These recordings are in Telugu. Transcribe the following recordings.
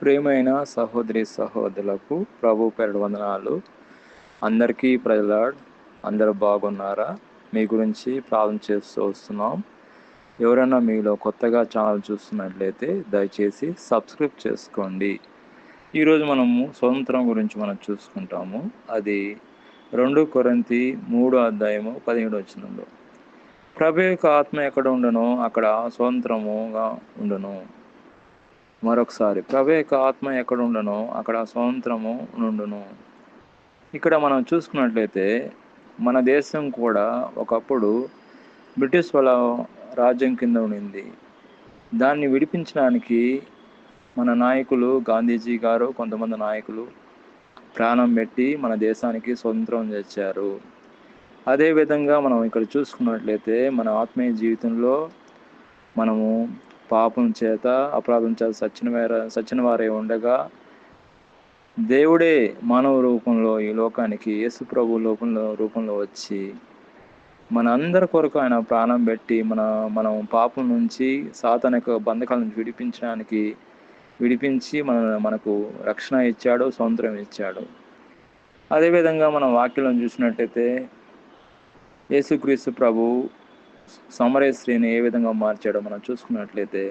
ప్రేమైన సహోదరి సహోదరులకు ప్రభు పేరు వందనాలు. అందరికీ ప్రజలాడ్ అందరు బాగున్నారా? మీ గురించి ప్రార్థన చేస్తూ వస్తున్నాం. ఎవరైనా మీలో కొత్తగా ఛానల్ చూస్తున్నట్లయితే దయచేసి సబ్స్క్రైబ్ చేసుకోండి. ఈరోజు మనము స్వతంత్రం గురించి మనం చూసుకుంటాము. అది రెండు కొరంతి మూడు అధ్యాయము పదిహేడు వచ్చినంలో ప్రభు యొక్క ఆత్మ ఎక్కడ ఉండనో అక్కడ స్వతంత్రముగా ఉండును. మరొకసారి. ప్రభు యొక్క ఆత్మ ఎక్కడ ఉండనో అక్కడ స్వతంత్రము నుండును. ఇక్కడ మనం చూసుకున్నట్లయితే మన దేశం కూడా ఒకప్పుడు బ్రిటిష్ వాళ్ళ రాజ్యం కింద ఉండింది. దాన్ని విడిపించడానికి మన నాయకులు గాంధీజీ గారు కొంతమంది నాయకులు ప్రాణం పెట్టి మన దేశానికి స్వతంత్రం తెచ్చారు. అదేవిధంగా మనం ఇక్కడ చూసుకున్నట్లయితే మన ఆత్మీయ జీవితంలో మనము పాపం చేత అపరాధం చేత సచ్చిన వార సచిన వారే ఉండగా దేవుడే మానవ రూపంలో ఈ లోకానికి యేసు ప్రభు రూపంలో రూపంలో వచ్చి మన అందరి కొరకు ఆయన ప్రాణం పెట్టి మన మనం పాపం నుంచి సాతన యొక్క బంధకాల నుంచి విడిపించడానికి విడిపించి మన మనకు రక్షణ ఇచ్చాడు స్వంత్రం ఇచ్చాడు. అదేవిధంగా మనం వాక్యం చూసినట్టయితే యేసుక్రీస్తు ప్రభు సమరేశ్రీని ఏ విధంగా మార్చాడో మనం చూసుకున్నట్లయితే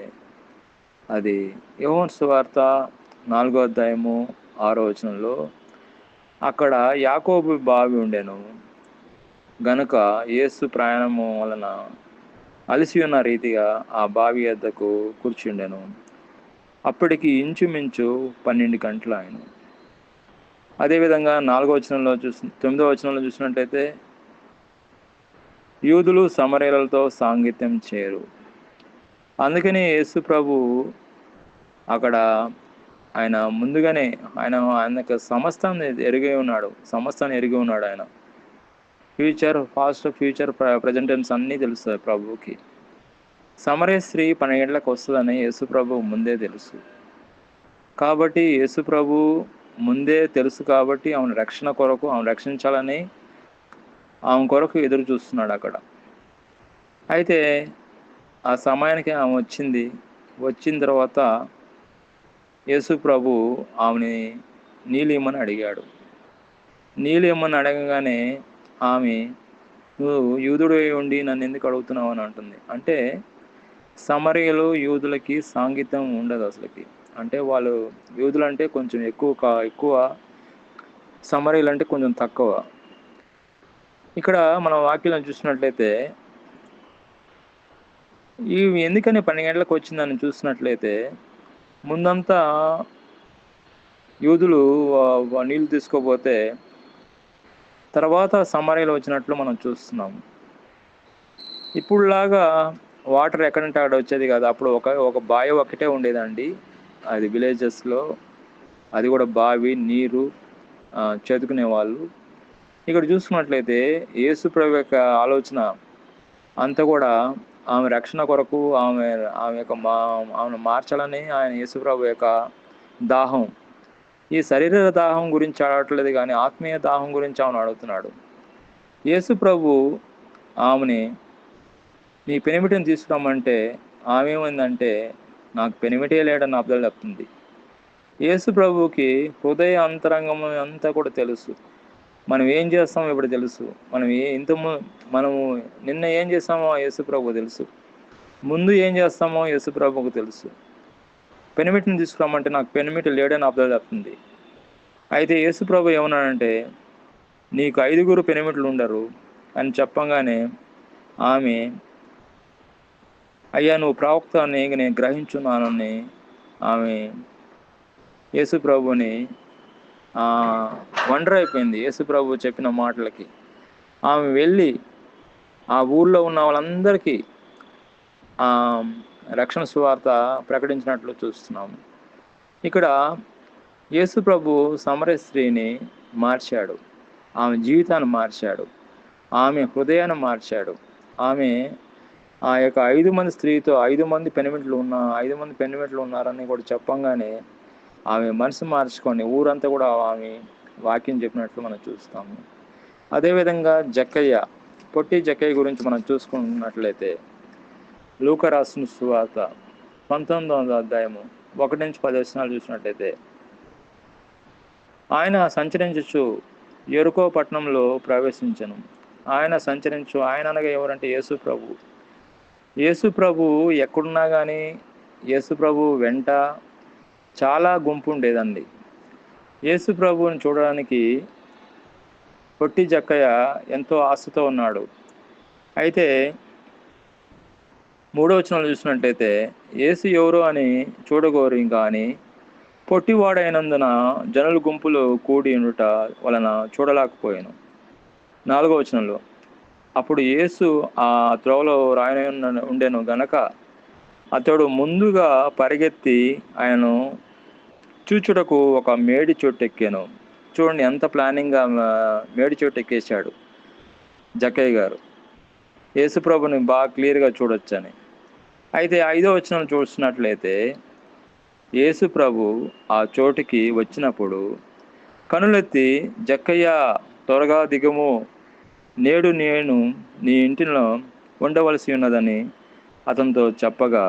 అది యోహన్ వార్త నాలుగో అధ్యాయము ఆరో వచనంలో అక్కడ యాకోబు బావి ఉండెను. గనుక యేసు ప్రయాణము వలన అలసి ఉన్న రీతిగా ఆ బావి వద్దకు కూర్చుండెను అప్పటికి ఇంచుమించు పన్నెండు గంటలు ఆయన అదేవిధంగా నాలుగో వచనంలో చూసి తొమ్మిదో వచనంలో చూసినట్టయితే యూదులు సమరేలతో సాంగిత్యం చేయరు అందుకని యేసు ప్రభు అక్కడ ఆయన ముందుగానే ఆయన ఆయన సమస్తం ఎరిగి ఉన్నాడు. సమస్తాన్ని ఎరిగి ఉన్నాడు ఆయన. ఫ్యూచర్ ఫాస్ట్ ఫ్యూచర్ ప్రజెంటెన్స్ అన్నీ తెలుస్తుంది ప్రభువుకి. సమరే స్త్రీ పన్నెండులకు వస్తుందని యేసు ప్రభు ముందే తెలుసు. కాబట్టి యేసు ప్రభు ముందే తెలుసు కాబట్టి ఆమె రక్షణ కొరకు ఆమె రక్షించాలని ఆమె కొరకు ఎదురు చూస్తున్నాడు అక్కడ. అయితే ఆ సమయానికి ఆమె వచ్చింది. వచ్చిన తర్వాత యేసు ప్రభు ఆమెని నీళ్ళు అడిగాడు. నీళ్ళు అడగగానే ఆమె నువ్వు యూదుడు ఉండి నన్ను ఎందుకు అడుగుతున్నావు? అని అంటుంది. అంటే సమరయలో యూదులకి సాంగీతం ఉండదు అసలుకి. అంటే వాళ్ళు యూదులు అంటే కొంచెం ఎక్కువ ఎక్కువ సమరయలు అంటే కొంచెం తక్కువ. ఇక్కడ మనం వాక్యం చూసినట్లయితే ఈ ఎందుకని పన్నెండు గంటలకు వచ్చిందని చూసినట్లయితే ముందంతా యూదులు నీళ్ళు తీసుకోపోతే తర్వాత సమరయలు వచ్చినట్లు మనం చూస్తున్నాం. ఇప్పుడులాగా వాటర్ ఎక్కడంటే అక్కడ వచ్చేది కాదు. అప్పుడు ఒక ఒక బావి ఒకటే ఉండేదండి. అది విలేజెస్లో. అది కూడా బావి నీరు చేతుకునే వాళ్ళు ఇక్కడ చూసుకున్నట్లయితే యేసు ప్రభు యొక్క ఆలోచన అంతా కూడా ఆమె రక్షణ కొరకు ఆమె ఆమె యొక్క మా ఆమెను మార్చాలని ఆయన యేసుప్రభు యొక్క దాహం. ఈ శరీర దాహం గురించి అడగట్లేదు కానీ ఆత్మీయ దాహం గురించి ఆమెను అడుగుతున్నాడు. యేసుప్రభు ఆమెని నీ పెనిమిటిని తీసుకురామంటే ఆమె ఏమైందంటే నాకు పెనిమిటే లేడని అబ్దలు చెప్తుంది. యేసు ప్రభుకి హృదయ అంతరంగం అంతా కూడా తెలుసు. మనం ఏం చేస్తామో ఇప్పుడు తెలుసు. మనం ఏ ఇంత మనము నిన్న ఏం చేస్తామో యేసుప్రభుకు తెలుసు. ముందు ఏం చేస్తామో యేసుప్రభుకు తెలుసు. పెనిమిట్ని తీసుకురామంటే నాకు పెనిమిట్ లేడని అబ్దలు చెప్తుంది. అయితే యేసుప్రభు ఏమన్నాడంటే నీకు ఐదుగురు పెనిమిట్లు ఉండరు అని చెప్పంగానే ఆమె అయ్యా నువ్వు ప్రవక్త అని నేను గ్రహించున్నానని ఆమె యేసు ప్రభుని వండర్ అయిపోయింది యేసుప్రభు చెప్పిన మాటలకి. ఆమె వెళ్ళి ఆ ఊళ్ళో ఉన్న వాళ్ళందరికీ రక్షణ సువార్త ప్రకటించినట్లు చూస్తున్నాము ఇక్కడ యేసుప్రభు సమర స్త్రీని మార్చాడు. ఆమె జీవితాన్ని మార్చాడు. ఆమె హృదయాన్ని మార్చాడు. ఆమె ఆ యొక్క ఐదు మంది స్త్రీతో ఐదు మంది పెనిమిట్లు ఉన్న ఐదు మంది పెనిమిట్లు ఉన్నారని కూడా చెప్పంగానే ఆమె మనసు మార్చుకొని ఊరంతా కూడా ఆమె వాక్యం చెప్పినట్లు మనం చూస్తాము. అదేవిధంగా జక్కయ్య పొట్టి జక్కయ్య గురించి మనం చూసుకున్నట్లయితే లూక రాసిన సువార్త వందల అధ్యాయము ఒకటి నుంచి పది వచనాలు చూసినట్లయితే ఆయన సంచరించచ్చు ఎరుకో పట్టణంలో ప్రవేశించను. ఆయన సంచరించు ఆయన అనగా ఎవరంటే యేసు ప్రభు. యేసు ప్రభు ఎక్కడున్నా కానీ యేసు ప్రభు వెంట చాలా గుంపు ఉండేదండి. యేసు ప్రభువుని చూడడానికి పొట్టి జక్కయ్య ఎంతో ఆశతో ఉన్నాడు. అయితే మూడో వచనంలో చూసినట్టయితే యేసు ఎవరు అని చూడగోరు ఇంకా అని పొట్టివాడైనందున జనుల గుంపులు కూడి ఉండుట వలన చూడలేకపోయాను. నాలుగో వచనంలో అప్పుడు యేసు ఆ త్రోవలో రాయన ఉండెను గనక అతడు ముందుగా పరిగెత్తి ఆయనను చూచుటకు ఒక మేడి చోటు ఎక్కాను చూడండి ఎంత ప్లానింగ్గా మేడి చోటు ఎక్కేశాడు జక్కయ్య గారు. యేసుప్రభుని బాగా క్లియర్గా చూడొచ్చని. అయితే ఐదో వచ్చిన చూసినట్లయితే యేసుప్రభు ఆ చోటుకి వచ్చినప్పుడు కనులెత్తి జక్కయ్య త్వరగా దిగము. నేడు నేను నీ ఇంటిలో ఉండవలసి ఉన్నదని అతనితో చెప్పగా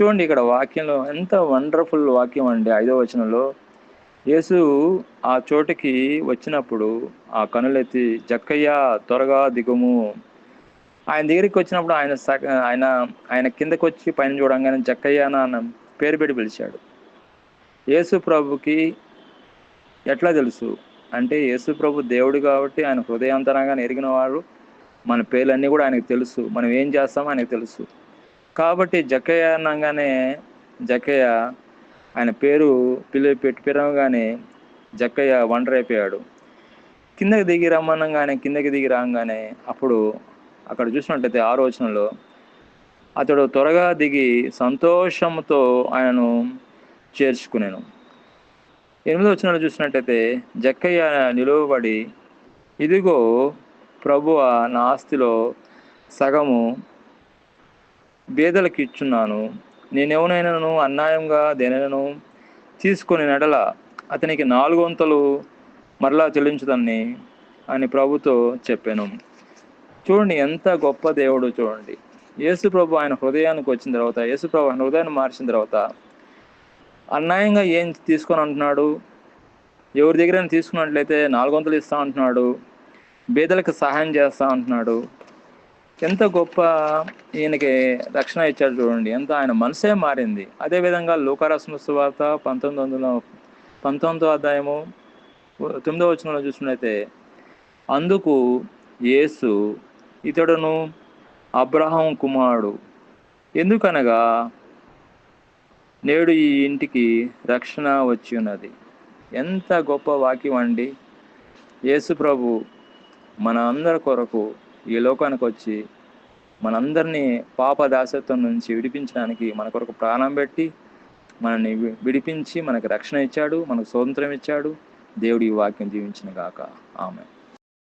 చూడండి ఇక్కడ వాక్యంలో ఎంత వండర్ఫుల్ వాక్యం అండి. ఐదో వచనంలో యేసు ఆ చోటుకి వచ్చినప్పుడు ఆ కనులెత్తి జక్కయ్య త్వరగా దిగుము. ఆయన దగ్గరికి వచ్చినప్పుడు ఆయన సగ ఆయన ఆయన కిందకి వచ్చి పైన చూడంగానే జక్కయ్య అన్న పేరు పెట్టి పిలిచాడు. యేసు ప్రభుకి ఎట్లా తెలుసు? అంటే యేసు ప్రభు దేవుడు కాబట్టి ఆయన హృదయాంతరంగా ఎరిగిన వారు మన పేర్లన్నీ కూడా ఆయనకు తెలుసు. మనం ఏం చేస్తామో ఆయనకు తెలుసు. కాబట్టి జక్కయ్య అనగానే జక్కయ్య ఆయన పేరు పిల్ల పెట్టి పెరగగానే జక్కయ్య ఒంటరైపోయాడు కిందకి దిగి రమ్మనగానే కిందకి దిగి రాగానే అప్పుడు అక్కడ చూసినట్టయితే ఆలోచనలో అతడు త్వరగా దిగి సంతోషంతో ఆయనను చేర్చుకునేను. ఎనిమిదో వచ్చిన చూసినట్టయితే జక్కయ్య నిలువబడి ఇదిగో ప్రభువ నా ఆస్తిలో సగము బేదలకు ఇచ్చున్నాను. నేనెవనైనాను? అన్యాయంగా దేనైనాను తీసుకొని నడల. అతనికి నాలుగు వంతులు మరలా చెల్లించుదని అని ప్రభుతో చెప్పాను. చూడండి ఎంత గొప్ప దేవుడు చూడండి. యేసు ప్రభు ఆయన హృదయానికి వచ్చిన తర్వాత యేసు ప్రభు ఆయన హృదయాన్ని మార్చిన తర్వాత అన్యాయంగా ఏం తీసుకొని అంటున్నాడు? ఎవరి దగ్గర తీసుకున్నట్లయితే నాలుగు వందలు ఇస్తా అంటున్నాడు. బేదలకు సహాయం చేస్తా అంటున్నాడు. ఎంత గొప్ప ఈయనకి రక్షణ ఇచ్చాడు చూడండి ఎంత ఆయన మనసే మారింది. అదేవిధంగా లోకారాసిన సువార్త పంతొమ్మిది వందల పంతొమ్మిదో అధ్యాయము తొమ్మిదో వచనంలో చూసినట్లయితే అందుకు యేసు ఇతడును అబ్రహం కుమారుడు. ఎందుకనగా నేడు ఈ ఇంటికి రక్షణ వచ్చి ఉన్నది. ఎంత గొప్ప వాక్యం అండి. యేసు ప్రభు మన అందరి కొరకు ఈ లోకానికి వచ్చి మనందరినీ పాప దాసత్వం నుంచి విడిపించడానికి మన కొరకు ప్రాణం పెట్టి మనల్ని విడిపించి మనకు రక్షణ ఇచ్చాడు మనకు స్వతంత్రం ఇచ్చాడు. దేవుడి ఈ వాక్యం జీవించిన గాక. ఆమె